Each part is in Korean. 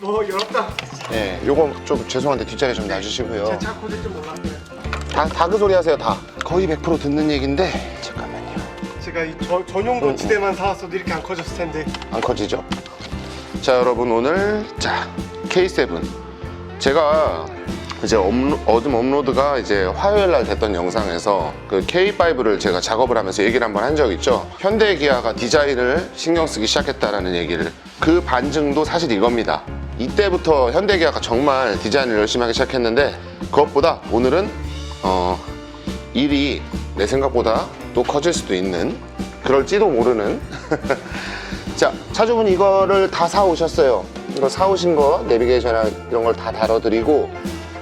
너 열었다. 예, 요거 좀 죄송한데 뒷자리 좀 놔주시고요. 제차 코드 좀 몰랐어요. 다, 다 그 소리 하세요, 다. 거의 100% 듣는 얘기인데, 잠깐만요. 제가 이 저, 전용 거치대만 사왔어도 이렇게 안 커졌을 텐데. 안 커지죠? 자, 여러분, 오늘, 자, K7. 제가 이제 업로, 어둠 업로드가 이제 화요일 날 됐던 영상에서 그 K5를 제가 작업을 하면서 얘기를 한번 한 적 있죠. 현대 기아가 디자인을 신경 쓰기 시작했다라는 얘기를. 그 반증도 사실 이겁니다. 이때부터 현대 기아가 정말 디자인을 열심히 하기 시작했는데 그것보다 오늘은 어, 일이 내 생각보다 또 커질 수도 있는 그럴지도 모르는 자 차주분 이거를 다 사오셨어요. 이거 사오신 거 내비게이션이나 이런 걸다 달아드리고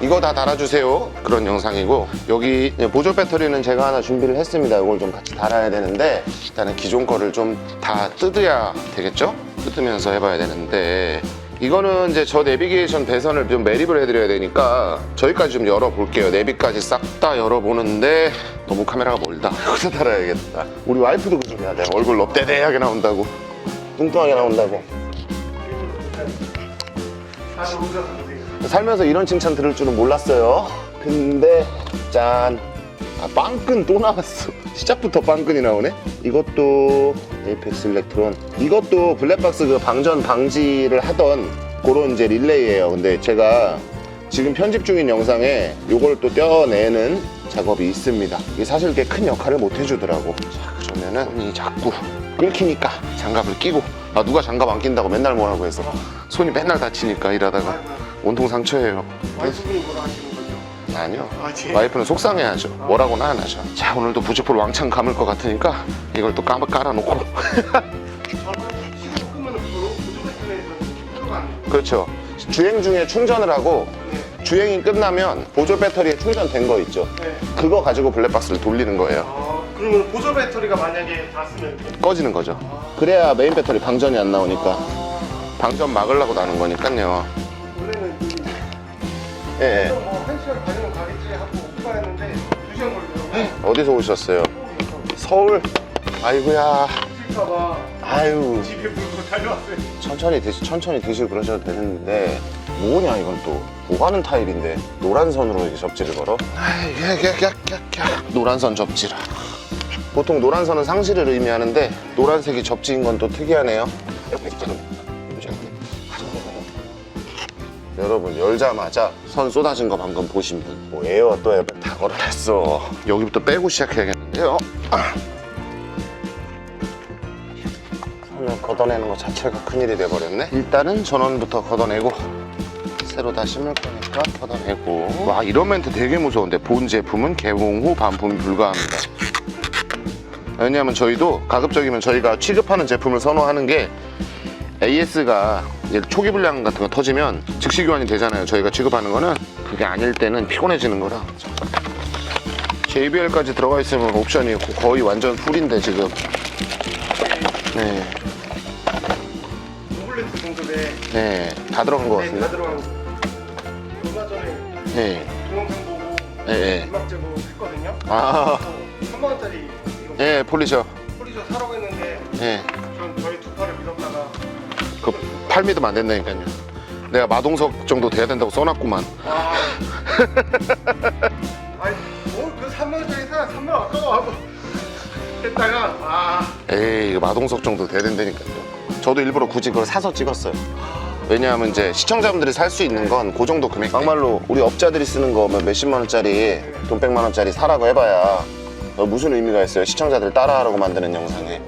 이거 다 달아주세요. 그런 영상이고 여기 보조 배터리는 제가 하나 준비를 했습니다. 이걸 좀 같이 달아야 되는데 일단은 기존 거를 좀 다 뜯어야 되겠죠? 뜯으면서 해봐야 되는데 이거는 이제 저 내비게이션 배선을 좀 매립을 해드려야 되니까 저기까지 좀 열어볼게요. 내비까지 싹 다 열어보는데 너무 카메라가 멀다. 여기서 달아야겠다. 우리 와이프도 그좀 해야 돼. 얼굴 넙대대하게 나온다고. 뚱뚱하게 나온다고. 살면서 이런 칭찬 들을 줄은 몰랐어요. 근데 짠. 아, 빵끈 또 나왔어. 시작부터 빵끈이 나오네. 이것도 에이펙스 일렉트론. 이것도 블랙박스 그 방전 방지를 하던 그런 이제 릴레이예요. 근데 제가 지금 편집 중인 영상에 이걸 또 떼어내는 작업이 있습니다. 이게 사실 꽤 큰 역할을 못 해주더라고. 자, 그러면은 이 자꾸 끊기니까 장갑을 끼고 아 누가 장갑 안 낀다고 맨날 뭐라고 해서 손이 맨날 다치니까 일하다가 온통 상처예요. 아니요. 아, 제- 와이프는 속상해하죠. 뭐라고는 안 하죠. 자, 오늘도 부직포를 왕창 감을 것 같으니까 이걸 또 까마 깔아놓고. 저는 15 끄면 보조 배터리에서 필요가 안 돼요. 그렇죠. 주행 중에 충전을 하고 네. 주행이 끝나면 보조 배터리에 충전된 거 있죠. 네. 그거 가지고 블랙박스를 돌리는 거예요. 아, 그러면 보조 배터리가 만약에 닿았으면 이렇게. 꺼지는 거죠. 그래야 메인 배터리 방전이 안 나오니까. 아, 방전 막으려고 나는 거니까요. 원래는 예, 예. 뭐 1시간 반 어디서 오셨어요? 서울? 아이고야. 아유. 집에 물고 달려왔어요. 천천히 드시 천천히 드시고 그러셔도 되는데 뭐냐 이건 또 오가는 타입인데 노란 선으로 이렇게 접지를 걸어? 야야야야야 노란 선 접지라 보통 노란 선은 상실을 의미하는데 노란색이 접지인 건 또 특이하네요 여러분 열자마자 선 쏟아진 거 방금 보시면 뭐 에어 또 에어 다 걸어냈어. 여기부터 빼고 시작해야겠는데요. 아. 선을 걷어내는 것 자체가 큰일이 돼버렸네. 일단은 전원부터 걷어내고 새로 다 심을 거니까 걷어내고. 와 이런 멘트 되게 무서운데. 본 제품은 개봉 후 반품이 불가합니다. 왜냐하면 저희도 가급적이면 저희가 취급하는 제품을 선호하는 게 AS가 초기 불량 같은 거 터지면 즉시 교환이 되잖아요 저희가 취급하는 거는 그게 아닐 때는 피곤해지는 거라 JBL까지 들어가 있으면 옵션이 거의 완전 풀인데 지금 네, 네, 다 들어간 것 네, 다 같은데. 들어간 거. 얼마 전에 네, 동영상 보고 네, 네. 이막 제보 했거든요. 아, 3만 원짜리 이거 네, 폴리셔. 폴리저 사라고 했는데 네, 8미터만 안 됐다니까요. 내가 마동석 정도 돼야 된다고 써놨구만. 아. 아니 뭐그 3만 짜리 사 3만 아까워하고 했다가 아. 에이 마동석 정도 돼야 된다니까요. 저도 일부러 굳이 그걸 사서 찍었어요. 왜냐하면 이제 시청자분들이 살 수 있는 건 그 정도 금액. 막말로 우리 업자들이 쓰는 거 몇십만 원짜리 돈 백만 원짜리 사라고 해봐야. 무슨 의미가 있어요? 시청자들 따라하라고 만드는 영상에.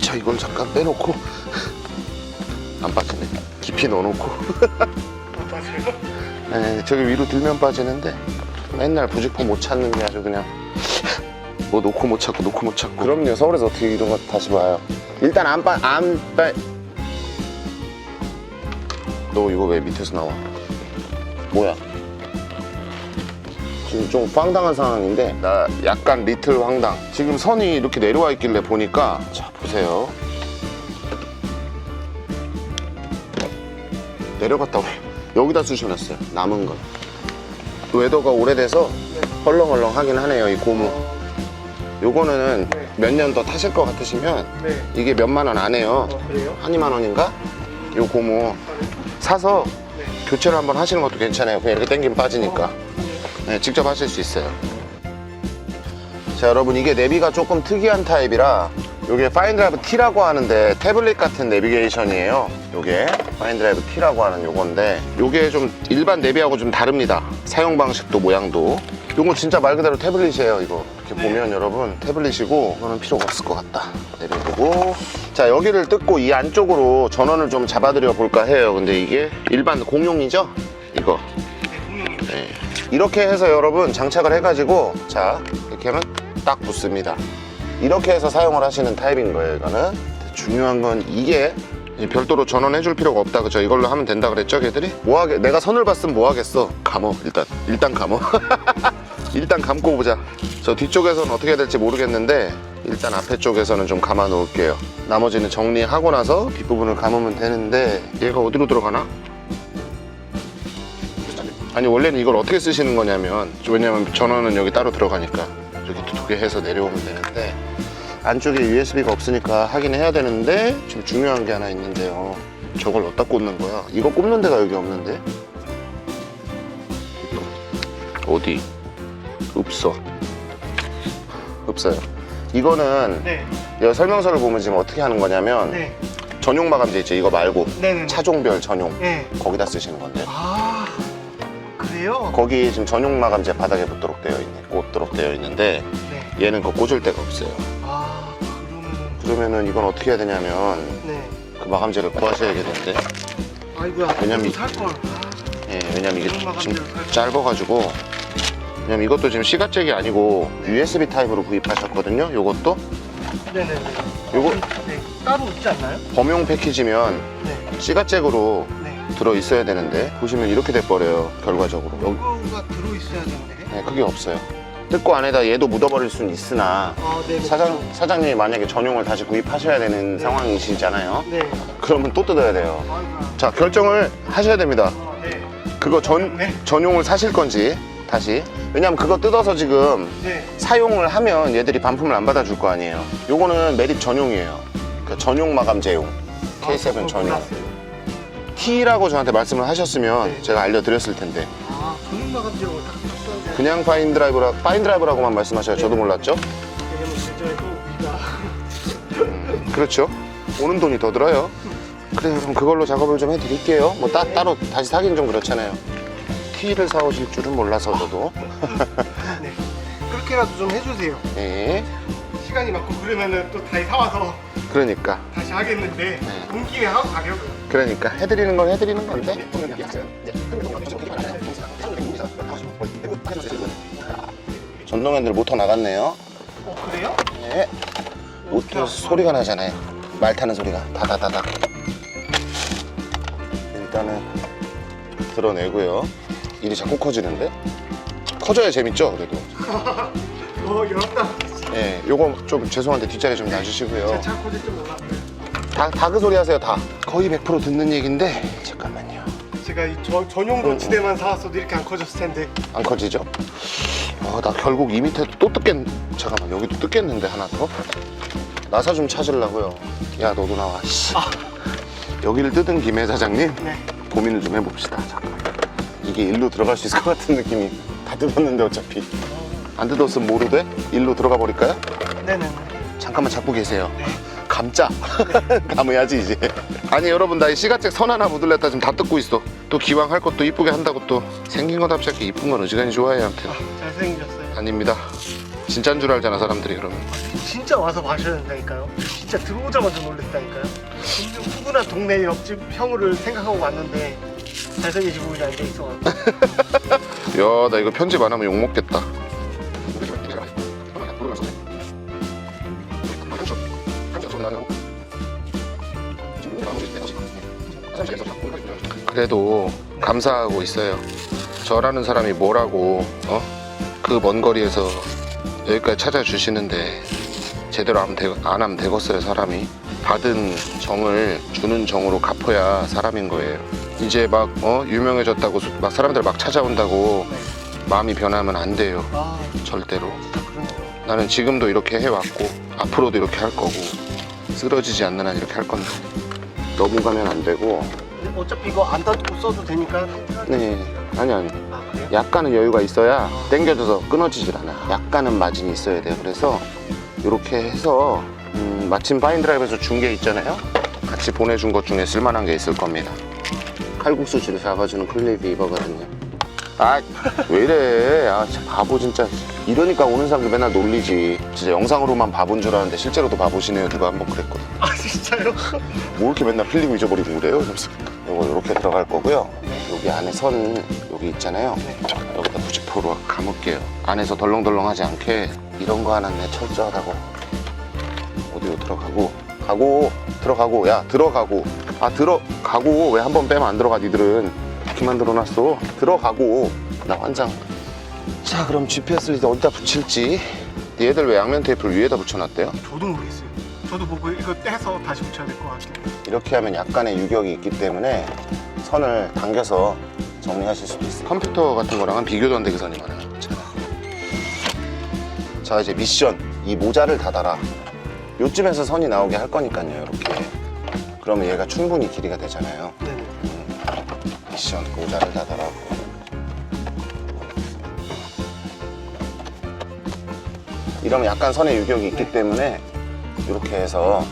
자 이걸 잠깐 빼놓고. 안 빠지네. 깊이 넣어놓고. 에, 저기 위로 들면 빠지는데 맨날 부직포 못 찾는 게 아주 그냥. 뭐 놓고 못 찾고 놓고 못 찾고. 그럼요. 서울에서 어떻게 이런 거 다시 봐요. 일단 안 빠 안 빼 너 이거 왜 밑에서 나와? 뭐야 지금 좀 황당한 상황인데 나 약간 리틀 황당 지금 선이 이렇게 내려와 있길래 보니까 자 보세요 내려갔다 와 여기다 쑤셔놨어요 남은 건 웨더가 오래돼서 헐렁헐렁 하긴 하네요 이 고무 어, 요거는 네. 몇년 더 타실 것 같으시면 네. 이게 몇만 원 안 해요 어, 그래요? 한 2만 원인가? 요 고무 사서 네. 교체를 한번 하시는 것도 괜찮아요 그냥 이렇게 당기면 빠지니까 네, 직접 하실 수 있어요. 자 여러분 이게 내비가 조금 특이한 타입이라 요게 파인드라이브 T라고 하는데 태블릿 같은 내비게이션이에요. 요게 파인드라이브 T라고 하는 요건데 요게 좀 일반 내비하고 좀 다릅니다. 사용 방식도 모양도. 요건 진짜 말 그대로 태블릿이에요 이거. 이렇게 네. 보면 여러분 태블릿이고 이거는 필요가 없을 것 같다. 내려보고. 자 여기를 뜯고 이 안쪽으로 전원을 좀 잡아드려 볼까 해요. 근데 이게 일반 공용이죠? 이거 네. 이렇게 해서 여러분 장착을 해가지고 자 이렇게 하면 딱 붙습니다. 이렇게 해서 사용을 하시는 타입인 거예요 이거는. 중요한 건 이게 이 별도로 전원해 줄 필요가 없다. 그죠? 이걸로 하면 된다 그랬죠 걔들이? 뭐 하게 내가 선을 봤으면 뭐 하겠어? 감어 일단. 일단 감어. 일단 감고 보자. 저 뒤쪽에서는 어떻게 해야 될지 모르겠는데 일단 앞에 쪽에서는 좀 감아 놓을게요. 나머지는 정리하고 나서 뒷부분을 감으면 되는데 얘가 어디로 들어가나 아니 원래는 이걸 어떻게 쓰시는 거냐면 왜냐면 전원은 여기 따로 들어가니까 이렇게 두 개 해서 내려오면 되는데 안쪽에 USB가 없으니까 하긴 해야 되는데 지금 중요한 게 하나 있는데요. 저걸 어디다 꽂는 거야? 이거 꼽는 데가 여기 없는데? 어디? 없어 없어요. 이거는 네. 여기 설명서를 보면 지금 어떻게 하는 거냐면 네. 전용 마감재 있죠? 이거 말고. 네네. 차종별 전용. 네. 거기다 쓰시는 건데. 아, 그래요? 거기 지금 전용 마감재 바닥에 붙도록 되어 있네 꽂도록 되어 있는데 네. 얘는 그거 꽂을 데가 없어요 아, 그러면은. 그러면은 이건 어떻게 해야 되냐면 네. 그 마감재를 구하셔야겠는데 아이고야. 왜냐면 이- 살걸. 예, 왜냐면 이게 전용 지금 마감재를 살- 짧아가지고 왜냐면 이것도 지금 시가잭이 아니고 USB 타입으로 구입하셨거든요 요것도 네네네. 요거 네. 따로 있지 않나요? 범용 패키지면 네. 시가잭으로 네. 들어 있어야 되는데 보시면 이렇게 돼 버려요 결과적으로 여기 이거가 들어있어야 되는데. 네, 그게 없어요 뜯고 안에다 얘도 묻어버릴 수는 있으나 아, 네. 사장, 사장님이 만약에 전용을 다시 구입하셔야 되는 네. 상황이시잖아요 네. 그러면 또 뜯어야 돼요. 자 결정을 하셔야 됩니다 아, 네. 그거 전, 네. 전용을 사실 건지 다시 왜냐면 그거 뜯어서 지금 네. 사용을 하면 얘들이 반품을 안 받아줄 거 아니에요 요거는 매립 전용이에요 그 전용 마감재용 K7 아, 그건 전용 몰랐어요. T라고 저한테 말씀을 하셨으면 네. 제가 알려드렸을 텐데 아, 마감재로 딱 돼. 그냥 파인드라이브라, 파인드라이브라고만 말씀하셔요 저도 몰랐죠 왜냐면 예전에도 우리가 음, 그렇죠. 오는 돈이 더 들어요. 그래 그럼 그걸로 작업을 좀 해드릴게요. 뭐 따, 따로 다시 사긴 좀 그렇잖아요. 티를 사오실 줄은 몰라서 저도. 네. 그렇게라도 좀 해주세요. 예. 시간이 많고 그러면은 또 다시 사와서 그러니까 다시 하겠는데 네. 온 김에 하고 가려고요. 그러니까 해드리는 건 해드리는 건데. 전동 핸들 모터 나갔네요. 어 그래요? 예. 모터 소리가 나잖아요. 말 타는 소리가 다다다닥. 일단은 드러내고요. 일이 자꾸 커지는데? 커져야 재밌죠, 그래도. 어 열었다. 예, 요거 좀 죄송한데 뒷자리 좀 놔주시고요. 제차 코드 좀 몰랐어요. 다, 다 그 소리 하세요, 다. 거의 100% 듣는 얘기인데, 잠깐만요. 제가 이 저, 전용 건치대만 사왔어도 이렇게 안 커졌을 텐데. 안 커지죠? 어, 나 결국 이 밑에 또 뜯겠, 잠깐만, 여기도 뜯겠는데, 하나 더? 나사 좀 찾으려고요. 야, 너도 나와. 씨. 여기를 뜯은 김에 사장님, 네. 고민을 좀 해봅시다. 잠깐. 이게 일로 들어갈 수 있을 것 같은 느낌이 다 뜯었는데 어차피 안 뜯었으면 뭐로 돼? 일로 들어가 버릴까요? 네네네. 잠깐만 잡고 계세요. 감자 감아야지 이제. 아니 여러분 나 이 시가책 선 하나 묻을랬다 지금 다 뜯고 있어. 또 기왕 할 것도 이쁘게 한다고 또 생긴 거답지 않게 이쁜 건 어지간히 좋아해 아무튼. 잘생기셨어요. 아닙니다. 진짠 줄 알잖아 사람들이 그러면. 진짜 와서 마셔야 된다니까요. 진짜 들어오자마자 놀랬다니까요. 분명 푸근한 동네 옆집 형우를 생각하고 왔는데 잘생기신 분이 앉아 있어가지고. 야나 이거 편집 안 하면 욕 먹겠다. 그래도 감사하고 있어요. 저라는 사람이 뭐라고 어? 그 먼 거리에서 여기까지 찾아주시는데 제대로 안, 되, 안 하면 되겠어요 사람이 받은 정을 주는 정으로 갚아야 사람인 거예요. 이제 막 어, 유명해졌다고 수- 막 사람들 막 찾아온다고 마음이 변하면 안 돼요. 아 절대로. 그러네요. 나는 지금도 이렇게 해왔고 앞으로도 이렇게 할 거고 쓰러지지 않는 한 이렇게 할 건데. 너무 가면 안 되고. 어차피 이거 안 닫고 써도 되니까. 네. 아니 아니. 아 그래요? 약간은 여유가 있어야 당겨져서 끊어지질 않아 약간은 마진이 있어야 돼요. 그래서 이렇게 해서 음, 마침 파인드라이브에서 준 게 있잖아요. 같이 보내준 것 중에 쓸만한 게 있을 겁니다. 칼국수집에 잡아주는 클립이 이거거든요 아왜 이래 아 진짜 바보 진짜 이러니까 오는 사람들 맨날 놀리지 진짜 영상으로만 바본 줄 알았는데 실제로도 바보시네요 누가 한 번 그랬거든 아 진짜요? 뭐 이렇게 맨날 필름 잊어버리고 그래요? 이러면서 이거 이렇게 들어갈 거고요. 여기 안에 선 여기 있잖아요. 네. 여기다 부직포로 감을게요. 안에서 덜렁덜렁하지 않게 이런 거 하나 내 철저하다고. 어디로 들어가고 가고 들어가고 야 들어가고 아 들어가고 왜 한 번 빼면 안 들어가 니들은 이렇게 만들어 놨어 들어가고 나 환장 자 그럼 GPS를 이제 어디다 붙일지 얘들 왜 양면 테이프를 위에다 붙여놨대요? 저도 모르겠어요. 저도 보고 이거 떼서 다시 붙여야 될 것 같아요. 이렇게 하면 약간의 유격이 있기 때문에 선을 당겨서 정리하실 수도 있어요. 컴퓨터 같은 거랑은 비교도 안 되게 선이 많아요. 자, 자 이제 미션 이 모자를 닫아라. 요쯤에서 선이 나오게 할 거니까요. 이렇게. 그러면 얘가 충분히 길이가 되잖아요. 네네. 미션 모자를 닫아라. 이러면 약간 선의 유격이 있기 때문에 이렇게 해서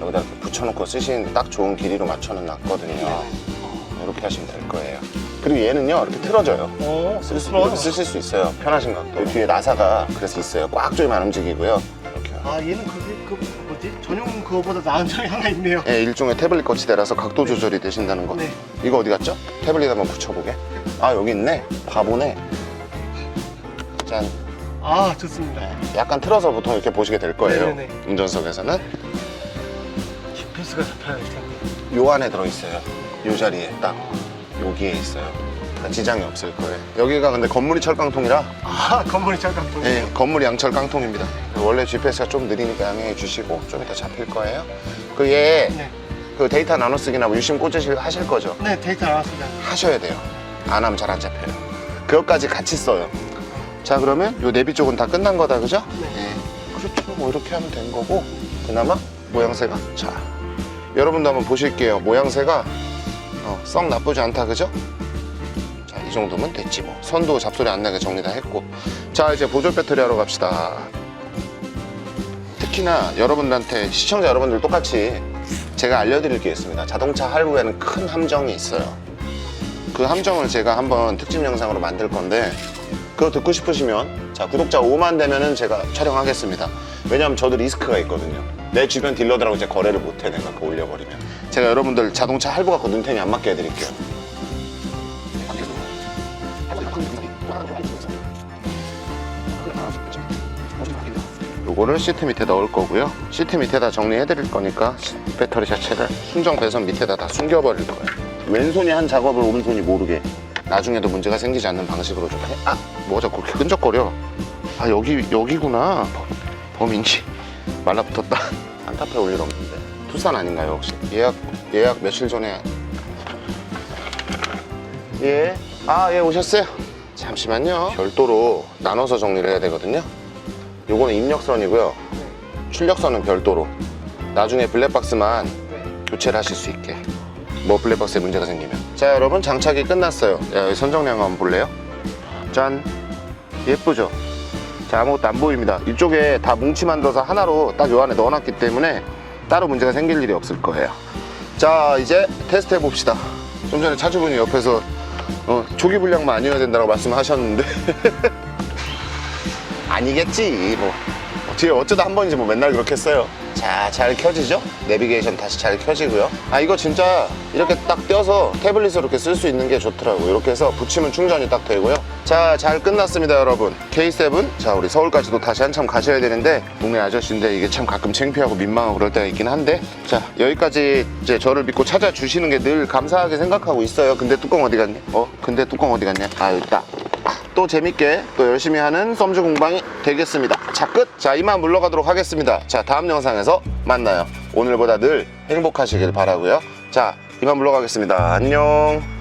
여기다 이렇게 붙여놓고 쓰시는 딱 좋은 길이로 맞춰는 놨거든요. 이렇게 하시면 될 거예요. 그리고 얘는요 이렇게 틀어져요. 어, 쓸 수, 이렇게 쓰실 수 있어요. 편하신 각도. 이 뒤에 나사가 그래서 있어요. 꽉 조이면 안 움직이고요. 이렇게. 아 얘는 그게 그 뭐지? 전용 그거보다 나은 점이 하나 있네요. 예, 일종의 태블릿 거치대라서 각도 조절이 되신다는 거. 네. 이거 어디 갔죠? 태블릿 한번 붙여보게. 아 여기 있네. 바보네. 짠. 아 좋습니다. 약간 틀어서 보통 이렇게 보시게 될 거예요. 네네네. 운전석에서는 GPS가 잡혀야 할 텐데. 요 안에 들어있어요. 요 자리에 딱 여기에 있어요. 그러니까 지장이 없을 거예요. 여기가 근데 건물이 철깡통이라 아 건물이 잠깐 또. 네, 건물이 양철 깡통입니다. 원래 GPS가 좀 느리니까 양해해 주시고 좀 이따 잡힐 거예요. 그얘 네. 그 데이터 나눠 쓰기나 뭐 유심 꽂으실 하실 거죠? 네 데이터 나왔습니다. 하셔야 돼요. 안 하면 잘 안 잡혀요. 그것까지 같이 써요. 자 그러면 요 내비 쪽은 다 끝난 거다 그죠? 네. 그렇죠. 뭐 이렇게 하면 된 거고 그나마 모양새가 자 여러분도 한번 보실게요. 모양새가 어, 썩 나쁘지 않다 그죠? 자 이 정도면 됐지 뭐 선도 잡소리 안 나게 정리 다 했고 자 이제 보조 배터리 하러 갑시다. 특히나 여러분들한테 시청자 여러분들 똑같이 제가 알려드릴 게 있습니다. 자동차 할부에는 큰 함정이 있어요. 그 함정을 제가 한번 특집 영상으로 만들 건데 그거 듣고 싶으시면 자 구독자 5만 되면은 제가 촬영하겠습니다. 왜냐하면 저도 리스크가 있거든요. 내 주변 딜러들하고 이제 거래를 못해 내가 그거 올려버리면 제가 여러분들 자동차 할부 갖고 눈탱이 안 맞게 해드릴게요. 요거를 시트 밑에 넣을 거고요. 시트 밑에다 정리해 드릴 거니까 배터리 자체를 순정 배선 밑에다 다 숨겨 버릴 거예요. 왼손이 한 작업을 오른손이 모르게 나중에도 문제가 생기지 않는 방식으로 좀 해. 아, 뭐가 자꾸 이렇게 끈적거려. 아, 여기, 여기구나. 범- 범인지. 말라붙었다. 안타페 올일 없는데. 투싼 아닌가요, 혹시? 예약, 예약 며칠 전에. 예. 아, 예, 오셨어요? 잠시만요. 별도로 나눠서 정리를 해야 되거든요. 요거는 입력선이고요. 출력선은 별도로. 나중에 블랙박스만 교체를 하실 수 있게. 뭐 블랙박스에 문제가 생기면. 자, 여러분 장착이 끝났어요. 야, 선정량 한번 볼래요? 짠. 예쁘죠? 자, 아무것도 안 보입니다. 이쪽에 다 뭉치 만들어서 하나로 딱 요 안에 넣어놨기 때문에 따로 문제가 생길 일이 없을 거예요. 자, 이제 테스트 해봅시다. 좀 전에 차주분이 옆에서 어, 초기 불량만 아니어야 된다고 말씀하셨는데 아니겠지 뭐. 뒤에 어쩌다 한 번이지 뭐 맨날 그렇게 써요. 자 잘 켜지죠? 내비게이션 다시 잘 켜지고요. 아 이거 진짜 이렇게 딱 떼어서 태블릿으로 이렇게 쓸 수 있는 게 좋더라고요. 이렇게 해서 붙이면 충전이 딱 되고요. 자 잘 끝났습니다 여러분. K7 자 우리 서울까지도 다시 한참 가셔야 되는데 동네 아저씨인데 이게 참 가끔 창피하고 민망하고 그럴 때가 있긴 한데. 자 여기까지 이제 저를 믿고 찾아주시는 게 늘 감사하게 생각하고 있어요. 근데 뚜껑 어디 갔니? 어? 근데 뚜껑 어디 갔냐? 아 여기 있다 또 재밌게 또 열심히 하는 썸주 공방이 되겠습니다. 자, 끝! 자, 이만 물러가도록 하겠습니다. 자, 다음 영상에서 만나요. 오늘보다 늘 행복하시길 바라고요. 자, 이만 물러가겠습니다. 안녕.